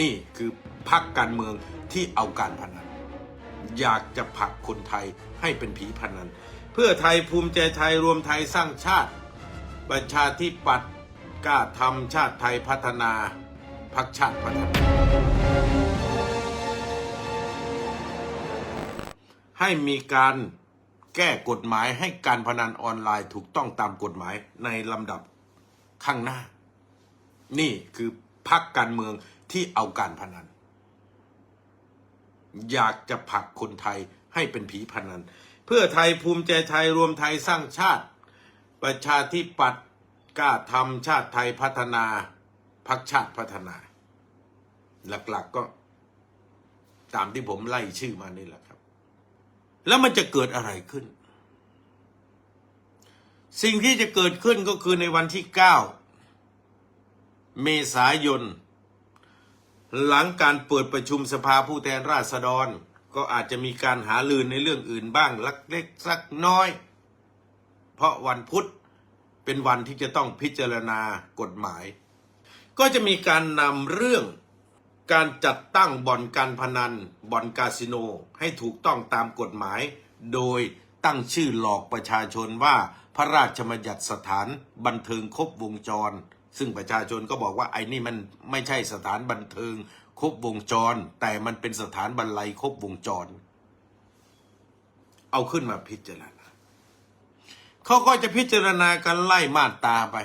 นี่คือพักการเมืองที่เอาการพนัน อยากจะผลักคนไทยให้เป็นผีพนัน เพื่อไทยภูมิใจไทยรวมไทยสร้างชาติ ประชาธิปัตย์กล้าทำชาติไทยพัฒนาพักชาติพัฒนา ให้มีการแก้กฎหมายให้การพนันออนไลน์ถูกต้องตามกฎหมายในลำดับข้างหน้า นี่คือพักการเมือง ที่เอาการพนัน อยากจะผลักคนไทยให้เป็นผีพนัน เพื่อไทยภูมิใจไทยรวมไทยสร้างชาติ ประชาธิปัตย์กล้าทำชาติไทยพัฒนาพักชาติพัฒนา หลักๆก็ตามที่ผมไล่ชื่อมานี่แหละครับ แล้วมันจะเกิดอะไรขึ้น สิ่งที่จะเกิดขึ้นก็คือในวันที่ 9 เมษายน หลังการเปิดประชุมสภาผู้แทนราษฎร ก็อาจจะมีการหาลือในเรื่องอื่นบ้างลักเล็กสักน้อย เพราะวันพุธเป็นวันที่จะต้องพิจารณากฎหมาย ก็จะมีการนำเรื่องการจัดตั้งบ่อนการพนันบ่อนคาสิโนให้ถูกต้องตามกฎหมาย โดยตั้งชื่อหลอกประชาชนว่าพระราชบัญญัติสถานบันเทิงครบวงจร ซึ่งประชาชนก็บอกว่าไอ้นี่มันไม่ใช่สถานบันเทิงครบวงจร แต่มันเป็นสถานบรรลัยครบวงจร เอาขึ้นมาพิจารณาเขาก็จะพิจารณากันไล่มาตาไป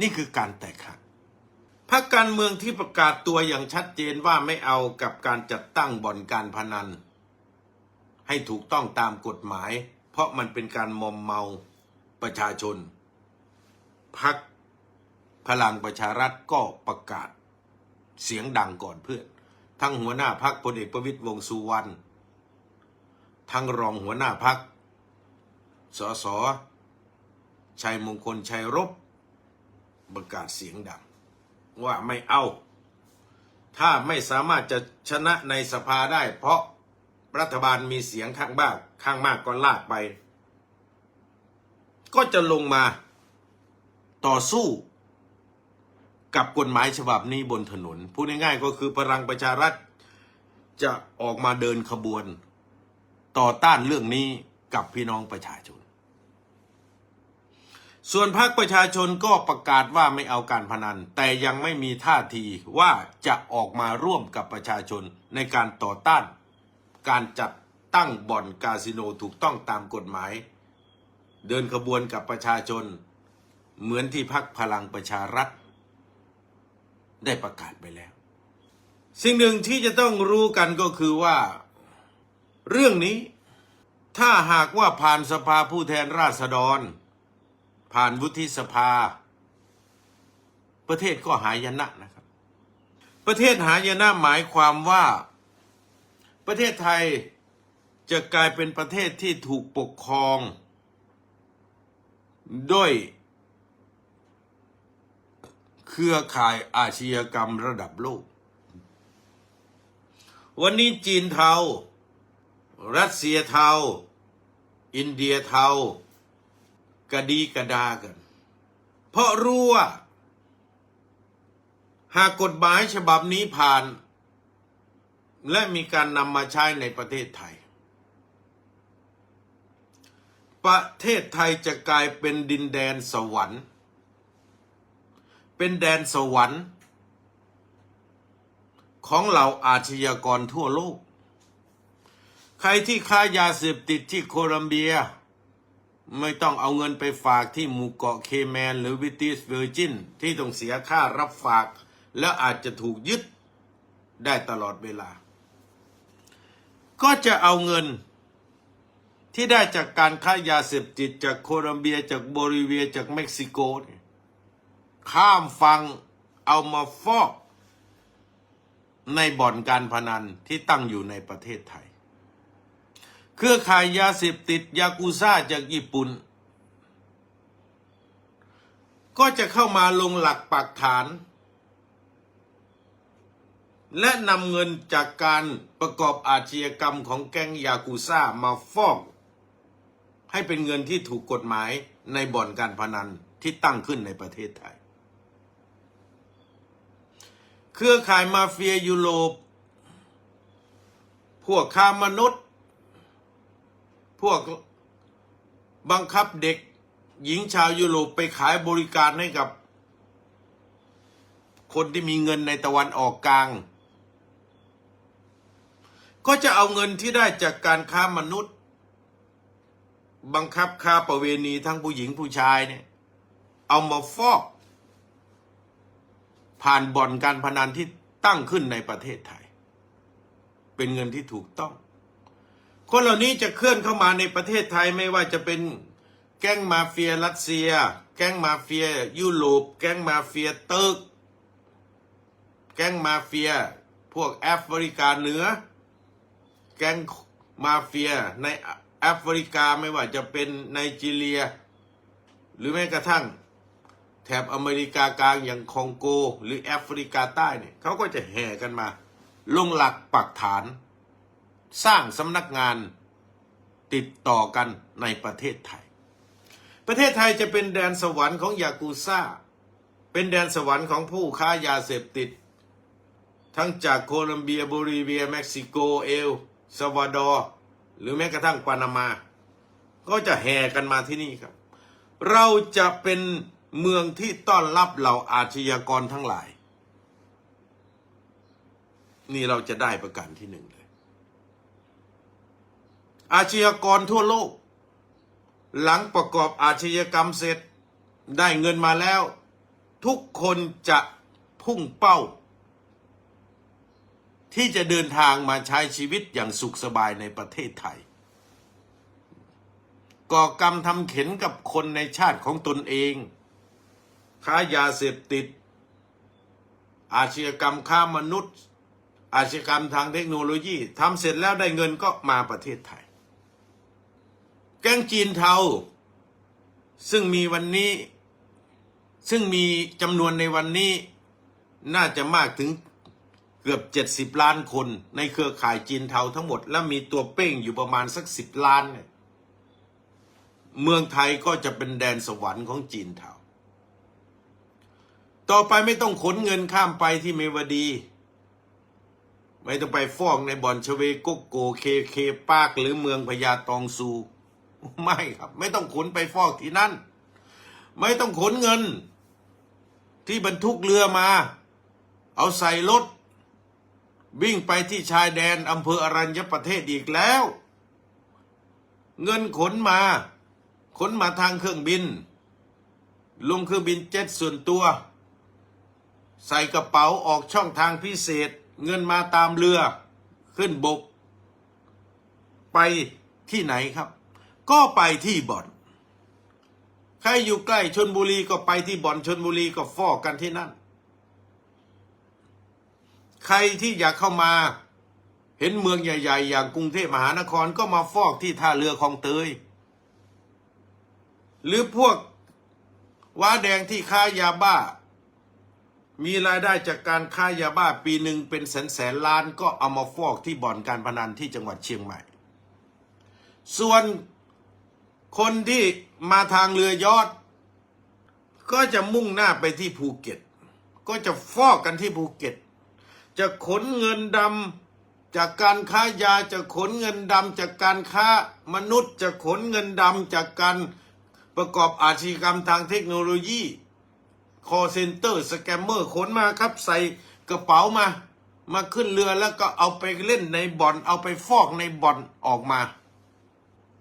นี่คือการแตกหักพรรคการเมืองที่ประกาศตัวอย่างชัดเจนว่าไม่เอากับการจัดตั้งบ่อนการพนัน ให้ถูกต้องตามกฎหมาย เพราะมันเป็นการมอมเมาประชาชนพรรค พลังประชารัฐก็ประกาศเสียงดังก่อนเพื่อน ทั้งหัวหน้าพรรคพลเอกประวิตยวงสุวรรณทั้งรองหัวหน้าพรรคสสชัยมงคลชัยรบประกาศเสียงดัง ว่าไม่เอา ถ้าไม่สามารถจะชนะในสภาได้เพราะรัฐบาลมีเสียงข้างบ้างข้างมากก็ลากไป ก็จะลงมาต่อสู้ กับกฎหมายฉบับนี้บนถนน พูดง่ายๆก็คือพลังประชารัฐจะออกมาเดินขบวน ต่อต้านเรื่องนี้กับพี่น้องประชาชน ส่วนพรรคประชาชนก็ประกาศว่าไม่เอาการพนัน แต่ยังไม่มีท่าทีว่าจะออกมาร่วมกับประชาชนในการต่อต้าน การจัดตั้งบ่อนคาสิโนถูกต้องตามกฎหมาย เดินขบวนกับประชาชน เหมือนที่พรรคพลังประชารัฐ ได้ประกาศไปแล้ว สิ่งหนึ่งที่จะต้องรู้กันก็คือว่า เรื่องนี้ ถ้าหากว่าผ่านสภาผู้แทนราษฎร ผ่านวุฒิสภา ประเทศก็หายนะนะครับ ประเทศหายนะหมายความว่า ประเทศไทยจะกลายเป็นประเทศที่ถูกปกครอง ด้วย เครือข่ายอาชญากรรมระดับโลก วันนี้จีนเทา รัสเซียเทา อินเดียเทากระดีกระดากัน เพราะรู้ว่า หากกฎหมายฉบับนี้ผ่าน และมีการนำมาใช้ในประเทศไทย ประเทศไทยจะกลายเป็นดินแดนสวรรค์ เป็นแดนสวรรค์ ของเหล่าอาชญากรทั่วโลก ใครที่ค้ายาเสพติดที่โคลัมเบีย ไม่ต้องเอาเงินไปฝากที่หมู่เกาะเคแมน หรือวิติสเวอร์จินที่ต้องเสียค่ารับฝาก แล้วอาจจะถูกยึดได้ตลอดเวลา ก็จะเอาเงินที่ได้จากการค้ายาเสพติดจากโคลัมเบียจากโบลิเวียจากเม็กซิโกเนี่ย ข้ามฟังเอามาฟอกในบ่อนการพนันที่ตั้งอยู่ในประเทศไทย เครือข่ายยาเสพติดยากูซ่าจากญี่ปุ่น ก็จะเข้ามาลงหลักปักฐาน และนำเงินจากการประกอบอาชญากรรมของแก๊งยากูซ่ามาฟอก ให้เป็นเงินที่ถูกกฎหมายในบ่อนการพนันที่ตั้งขึ้นในประเทศไทย เค เครือข่ายมาเฟียยุโรป พวกค้ามนุษย์ พวกบังคับเด็กหญิงชาวยุโรปไปขายบริการให้กับ คนที่มีเงินในตะวันออกกลาง ก็จะเอาเงินที่ได้จากการค้ามนุษย์ บังคับค้าประเวณีทั้งผู้หญิงผู้ชายเนี่ย เอามาฟอก ผ่านบ่อนการพนันที่ตั้งขึ้นในประเทศไทย เป็นเงินที่ถูกต้อง คนเหล่านี้จะเคลื่อนเข้ามาในประเทศไทยไม่ว่าจะเป็นแก๊งมาเฟียรัสเซีย แก๊งมาเฟียยุโรปแก๊งมาเฟียเติร์กแก๊งมาเฟียพวกแอฟริกาเหนือ แก๊งมาเฟียในแอฟริกาไม่ว่าจะเป็นไนจีเรีย หรือแม้กระทั่ง แถบอเมริกากลางอย่างคองโก หรือแอฟริกาใต้เนี่ยเขาก็จะแห่กันมา ลงหลักปักฐาน สร้างสำนักงานติดต่อกันในประเทศไทย ประเทศไทยจะเป็นแดนสวรรค์ของยากูซ่า เป็นแดนสวรรค์ของผู้ค้ายาเสพติด ทั้งจากโคลัมเบียบลิเวีย เม็กซิโก เอลซาวาดอร์ หรือแม้กระทั่งปานามา ก็จะแห่กันมาที่นี่ครับ เราจะเป็น เมืองที่ต้อนรับเหล่าอาชญากรทั้งหลาย นี่เราจะได้ประกันที่หนึ่งเลย อาชญากรทั่วโลก หลังประกอบอาชญากรรมเสร็จได้เงินมาแล้ว ทุกคนจะพุ่งเป้า ที่จะเดินทางมาใช้ชีวิตอย่างสุขสบายในประเทศไทยก่อกรรมทำเข็นกับคนในชาติของตนเอง ค้ายาเสพติด อาชญากรรมค้ามนุษย์ อาชญากรรมทางเทคโนโลยีทำเสร็จแล้วได้เงินก็มาประเทศไทย แก๊งจีนเทา ซึ่งมีวันนี้ ซึ่งมีจำนวนในวันนี้น่าจะมากถึงเกือบ 70 ล้านคนในเครือข่ายจีนเทาทั้งหมด และมีตัวเป้งอยู่ประมาณสักสิบล้าน เมืองไทยก็จะเป็นแดนสวรรค์ของจีนเทา ต่อไปไม่ต้องขนเงินข้ามไปที่เมวดี ไม่ต้องไปฟ้องในบ่อนชเวโกโกเคเคปากหรือเมืองพญาตองซู ไม่ครับ ไม่ต้องขนไปฟอกที่นั่น ไม่ต้องขนเงิน ที่บรรทุกเรือมา เอาใส่รถ วิ่งไปที่ชายแดนอำเภออรัญญประเทศอีกแล้ว เงินขนมา ขนมาทางเครื่องบิน ลงเครื่องบินเจ็ตส่วนตัว ใส่กระเป๋าออกช่องทางพิเศษ เงินมาตามเรือ ขึ้นบก ไปที่ไหนครับ ก็ไปที่บ่อน ใครอยู่ใกล้ชนบุรีก็ไปที่บ่อนชนบุรีก็ฟอกกันที่นั่น ใครที่อยากเข้ามา เห็นเมืองใหญ่ ๆ อย่างกรุงเทพมหานครก็มาฟอกที่ท่าเรือคลองเตย หรือพวกว้าแดงที่ค้ายาบ้า มีรายได้จากการค้ายาบ้าปีหนึ่งเป็นแสนแสนล้านก็เอามาฟอกที่บ่อนการพนันที่จังหวัดเชียงใหม่ ส่วนคนที่มาทางเรือยอด ก็จะมุ่งหน้าไปที่ภูเก็ต ก็จะฟอกกันที่ภูเก็ต จะขนเงินดำจากการค้ายาจะขนเงินดำจากการค้ามนุษย์จะขนเงินดำจากการประกอบอาชญากรรมทางเทคโนโลยี คอเซ็นเตอร์สแกมเมอร์ขนมาครับ ใส่กระเป๋ามา มาขึ้นเรือแล้วก็เอาไปเล่นในบ่อน เอาไปฟอกในบ่อนออกมา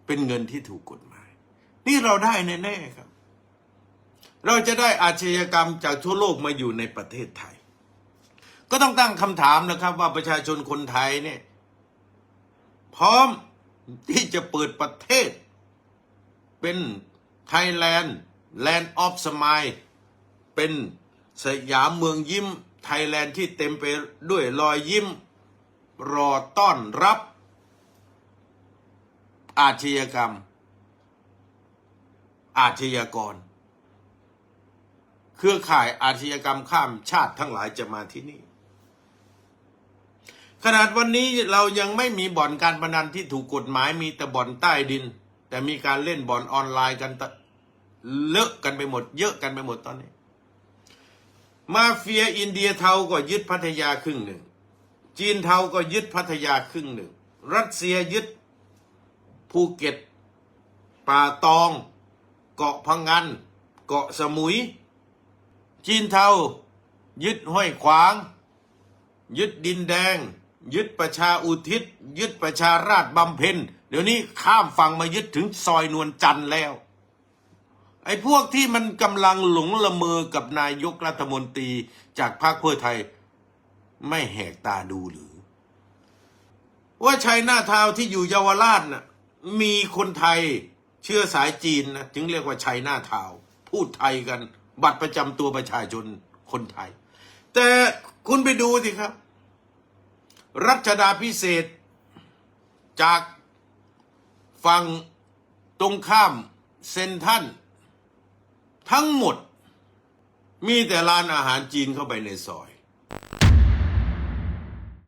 เป็นเงินที่ถูกกฎหมาย นี่เราได้แน่ๆครับ เราจะได้อาชญากรรมจากทั่วโลกมาอยู่ในประเทศไทย ก็ต้องตั้งคำถามนะครับ ว่าประชาชนคนไทยเนี่ย พร้อมที่จะเปิดประเทศ เป็นไทยแลนด์แลนด์ออฟสมาย เป็นสยามเมืองยิ้ม ไทยแลนด์ที่เต็มไปด้วยรอยยิ้ม รอต้อนรับ อาชญากรรม อาชญากร เครือข่ายอาชญากรรมข้ามชาติทั้งหลายจะมาที่นี่ ขนาดวันนี้เรายังไม่มีบ่อนการพนันที่ถูกกฎหมายมีแต่บ่อนใต้ดิน แต่มีการเล่นบ่อนออนไลน์กันเลอะกันไปหมด เยอะกันไปหมดตอนนี้ มาเฟียอินเดียเทาก็ยึดพัทยาครึ่งหนึ่ง จีนเทาก็ยึดพัทยาครึ่งหนึ่ง รัสเซียยึดภูเก็ต ป่าตอง เกาะพังงานเกาะสมุย จีนเทายึดห้วยขวาง ยึดดินแดง ยึดประชาอุทิศ ยึดประชาราชบำเพ็ญเดี๋ยวนี้ข้ามฝั่งมายึดถึงซอยนวลจันทร์แล้ว ไอ้พวกที่มันกำลังหลงละเมอกับนายกรัฐมนตรีจากพรรคเพื่อไทย ไม่แหกตาดูหรือ ว่าชัยหน้าทาวที่อยู่เยาวราชน่ะมีคนไทยเชื้อสายจีนนะจึงเรียกว่าชัยหน้าทาว พูดไทยกัน บัตรประจำตัวประชาชนคนไทย แต่คุณไปดูสิครับ รัชดาพิเศษจากฝั่งตรงข้ามเซนทัน ทั้งหมด มีแต่ร้านอาหารจีนเข้าไปในซอย